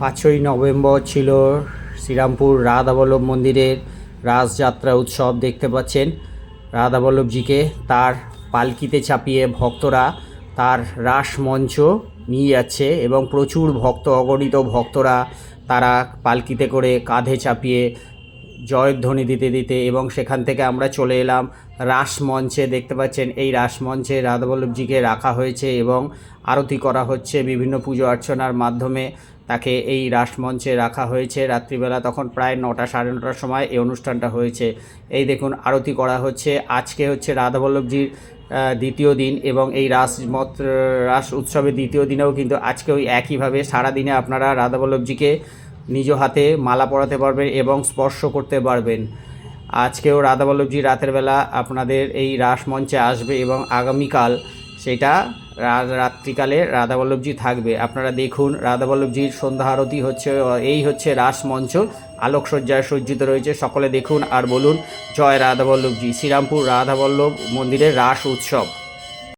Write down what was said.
পাঁচই নভেম্বর ছিল শ্রীরামপুর রাধাবল্লভ মন্দিরের রাসযাত্রা উৎসব। দেখতে পাচ্ছেন রাধাবল্লভজিকে তার পালকিতে চাপিয়ে ভক্তরা তার রাস মঞ্চ নিয়ে যাচ্ছে এবং প্রচুর ভক্ত, অগণিত ভক্তরা তারা পালকিতে করে কাঁধে চাপিয়ে জয়ধ্বনি দিতে দিতে এবং সেখান থেকে আমরা চলে এলাম রাসমঞ্চে। দেখতে পাচ্ছেন, এই রাসমঞ্চে রাধাবল্লভজিকে রাখা হয়েছে এবং আরতি করা হচ্ছে বিভিন্ন পুজো অর্চনার মাধ্যমে। তাকে এই রাসমঞ্চে রাখা হয়েছে। রাত্রিবেলা তখন প্রায় নটা সাড়ে নটার সময় এই অনুষ্ঠানটা হয়েছে। এই দেখুন, আরতি করা হচ্ছে। আজকে হচ্ছে রাধাবল্লভজির দ্বিতীয় দিন এবং এই রাস মত, রাস উৎসবের দ্বিতীয় দিনেও কিন্তু আজকে ওই একইভাবে সারাদিনে আপনারা রাধাবল্লভজিকে নিজ হাতে মালা পরাতে পারবেন এবং স্পর্শ করতে পারবেন। আজকেও রাধাবল্লভজি রাতের বেলা আপনাদের এই রাস মঞ্চে আসবে এবং আগামীকাল সেটা রাত্রিকালে রাধাবল্লভজি থাকবে। আপনারা দেখুন রাধাবল্লভজির সন্ধ্যা আরতি হচ্ছে, এই হচ্ছে রাস মঞ্চ আলোকসজ্জায় সজ্জিত রয়েছে, সকলে দেখুন আর বলুন, জয় রাধাবল্লভজি শ্রীরামপুর রাধাবল্লভ মন্দিরের রাস উৎসব।